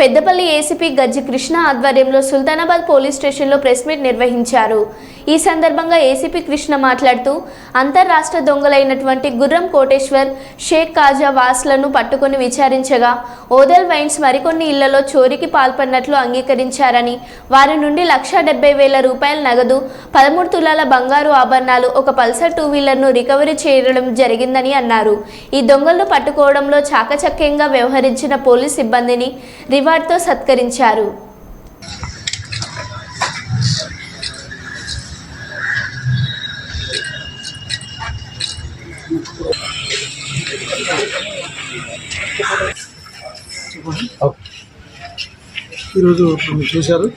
Peddapalli ACP Gajji Krishna ఆధ్వర్యంలో Sultanabad police స్టేషన్లో press meet నిర్వహించారు. ఈ సందర్భంగా ఏసీపీ కృష్ణ మాట్లాడుతూ అంతర్రాష్ట్ర దొంగలైనటువంటి గుర్రం కోటేశ్వర్ షేక్ కాజా వాస్లను పట్టుకొని విచారించగా ఓదల్ వైన్స్ మరికొన్ని ఇళ్ళలో చోరీకి పాల్పడినట్లు అంగీకరించారని వారి నుండి లక్ష డెబ్బై వేల రూపాయల నగదు పదమూడు తులాల బంగారు ఆభరణాలు ఒక పల్సర్ టూ వీలర్ను రికవరీ చేయడం జరిగిందని అన్నారు. ఈ దొంగలను పట్టుకోవడంలో చాకచక్యంగా వ్యవహరించిన పోలీస్ సిబ్బందిని రివార్డ్తో సత్కరించారు ఈరోజు మీరు చూశారు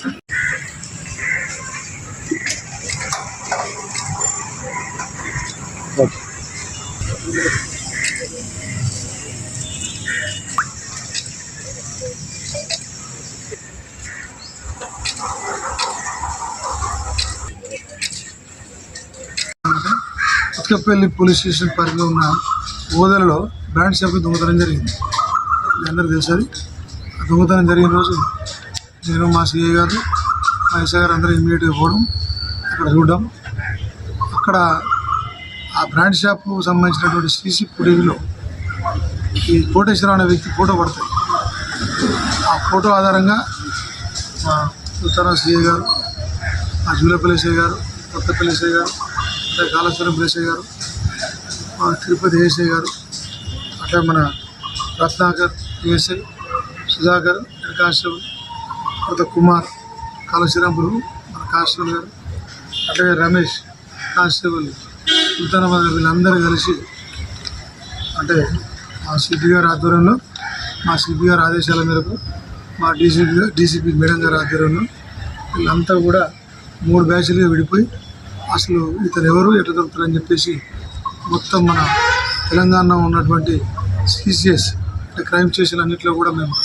ఇసుకపల్లి పోలీస్ స్టేషన్ పరిధిలో ఉన్న ఓదలలో బ్రాండ్ షాప్ దొంగతనం జరిగింది. అందరూ అందరికీ తెలుసు ఆ దొంగతనం జరిగిన రోజు నేను మా సిఐ గారు మా ఎస్ఐ గారు అందరూ ఇమ్మీడియట్గా పోవడం అక్కడ చూడడం. అక్కడ ఆ బ్రాండ్ షాప్కు సంబంధించినటువంటి సీసీ ఫుటేజ్లో ఈ కోటేశ్వరరావు అనే వ్యక్తి ఫోటో పడతాయి. ఆ ఫోటో ఆధారంగా మా ఉత్తరా సిఐ గారు మా జూలపల్లి ఎస్ఐ గారు కొత్తపల్లి ఎస్ఐ గారు అట్లా కాళేశ్వరం ఎస్ఐ గారు తిరుపతి ఏఎస్ఐ గారు అట్లా మన Ratnakar ASI Sudhakar head constable తర్వాత కుమార్ కాళేశ్వరంపురు మన కానిస్టేబుల్ గారు అట్లాగే రమేష్ కానిస్టేబుల్ సుల్తానాబాద్ వీళ్ళందరూ కలిసి అంటే మా సిపి గారి ఆధ్వర్యంలో మా సిపి గారి ఆదేశాల మేరకు మా డీసీపీ డీసీపీ మేడం గారి ఆధ్వర్యంలో వీళ్ళంతా కూడా మూడు బ్యాచ్లుగా విడిపోయి అసలు ఇతను ఎవరు ఎట్లా దొరుకుతారని చెప్పేసి మొత్తం మన తెలంగాణలో ఉన్నటువంటి సీసీఎస్ అంటే క్రైమ్ స్టేషన్ అన్నింటిలో కూడా మేము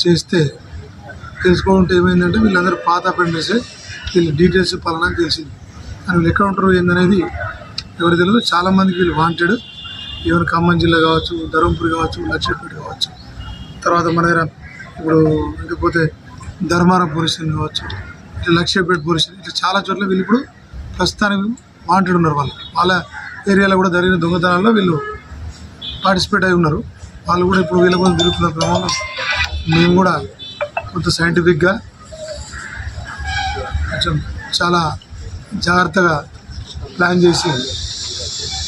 చేస్తే తెలుసుకోవడం ఏమైందంటే వీళ్ళందరూ పాత అపెండెసే వీళ్ళ డీటెయిల్స్ పలానా తెలిసింది. అని వీళ్ళు ఎక్కడ ఉంటారు ఏందనేది ఎవరు తెలియదు చాలామందికి వీళ్ళు వాంటెడ్ ఈవెన్ ఖమ్మం జిల్లా కావచ్చు ధర్మపూర్ కావచ్చు లక్ష్మీపేట కావచ్చు. తర్వాత మన దగ్గర ఇప్పుడు ఇంకపోతే ధర్మారం పోలీస్ కావచ్చు. ఇట్లా లక్ష్మీపేట పోలీస్ ఇట్లా చాలా చోట్ల వీళ్ళు ఇప్పుడు ప్రస్తుతానికి వాంటెడ్ ఉన్నారు వాళ్ళు. వాళ్ళ ఏరియాలో కూడా జరిగిన దొంగతనాల్లో వీళ్ళు పార్టిసిపేట్ అయి ఉన్నారు. వాళ్ళు కూడా ఇప్పుడు వీళ్ళ కోసం తిరుగుతున్న క్రమంలో మేము కూడా కొంత సైంటిఫిక్గా కొంచెం చాలా జాగ్రత్తగా ప్లాన్ చేసి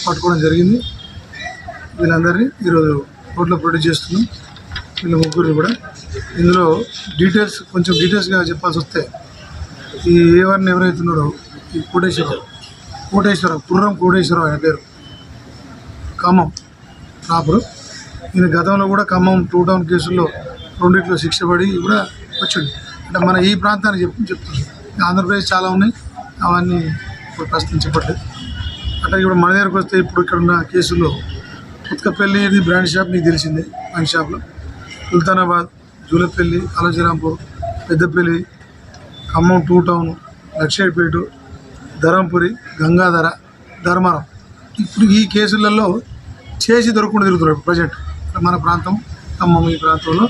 పట్టుకోవడం జరిగింది. వీళ్ళందరినీ ఈరోజు రోడ్లో ప్రొడ్యూస్ చేస్తున్నాం. వీళ్ళ ముగ్గురిని కూడా ఇందులో డీటెయిల్స్ కొంచెం డీటెయిల్స్గా చెప్పాల్సి వస్తే ఈ ఎవరిని ఎవరైతే ఉన్నారో ఈ కోటేశ్వరరావు. కోటేశ్వరరావు పుర్రం కోటేశ్వరరావు ఆయన పేరు. ఖమ్మం. ప్రాపరు ఈయన గతంలో కూడా ఖమ్మం టూ టౌన్ కేసుల్లో రెండిట్లో శిక్ష పడి కూడా వచ్చాడు. అంటే మన ఈ ప్రాంతానికి చెప్పి చెప్తుంది ఆంధ్రప్రదేశ్ చాలా ఉన్నాయి. అవన్నీ ఇప్పుడు ప్రశ్నించబడ్డాయి అట్లా ఇప్పుడు మన దగ్గరకు వస్తే ఇప్పుడు ఇక్కడ ఉన్న కేసుల్లో ఉత్కపల్లిది బ్రాండ్ షాప్ మీకు తెలిసిందే. వైన్ షాప్లో. సుల్తానాబాద్ జూలపల్లి కాళజీరాంపూర్ పెద్దపల్లి ఖమ్మం టూ టౌన్ లక్షేపేటు ధరంపురి గంగాధర ధర్మారం ఇప్పుడు ఈ కేసులలో చేసి దొరకకుండా తిరుగుతున్నారు ప్రజెంట్ మన ప్రాంతం ఖమ్మం ఈ ప్రాంతంలో.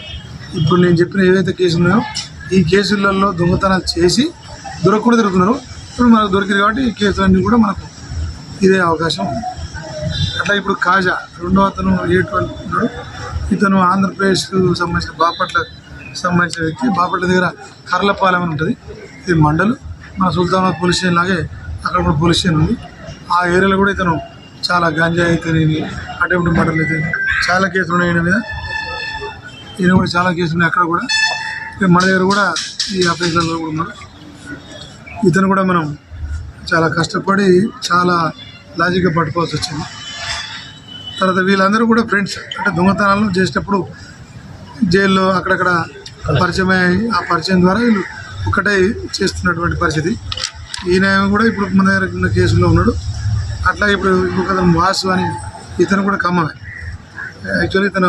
ఇప్పుడు నేను చెప్పిన ఏవైతే కేసులు ఉన్నాయో ఈ కేసులలో దొంగతనాలు చేసి దొరకకుండా తిరుగుతున్నారు. ఇప్పుడు మనకు దొరికింది కాబట్టి ఈ కేసులన్నీ కూడా మనకు ఇదే అవకాశం ఉంది. అట్లా ఇప్పుడు కాజా రెండో అతను ఏటు ఉన్నాడు. ఇతను ఆంధ్రప్రదేశ్కు సంబంధించిన బాపట్ల సంబంధించిన వ్యక్తి బాపట్ల దగ్గర కర్లపాలెం అని ఉంటుంది. ఇది మండలు. మన సుల్తానాబాద్ పోలీస్ స్టేషన్ లాగే అక్కడ కూడా పోలీస్ స్టేషన్ ఉంది. ఆ ఏరియాలో కూడా ఇతను చాలా గంజా అయితేనేమి అటెంప్ట్ మర్డర్లు అయితే చాలా కేసులు ఉన్నాయి ఈయన మీద. ఈయన కూడా చాలా కేసులు ఉన్నాయి అక్కడ కూడా. మన దగ్గర కూడా ఈ అఫీసులలో కూడా ఉన్నారు. ఇతను కూడా మనం చాలా కష్టపడి చాలా లాజిక్గా పట్టుకోవాల్సి వచ్చింది. తర్వాత వీళ్ళందరూ కూడా ఫ్రెండ్స్. అంటే దొంగతనాలను చేసేటప్పుడు జైల్లో అక్కడక్కడ పరిచయం ఆ పరిచయం ద్వారా వీళ్ళు ఒకటే చేస్తున్నటువంటి పరిస్థితి. ఈయన కూడా ఇప్పుడు మన దగ్గర ఉన్న కేసులో ఉన్నాడు. అట్లా ఇప్పుడు ఇంకొక వాసు అని ఇతను కూడా ఖమ్మమే. యాక్చువల్లీ ఇతను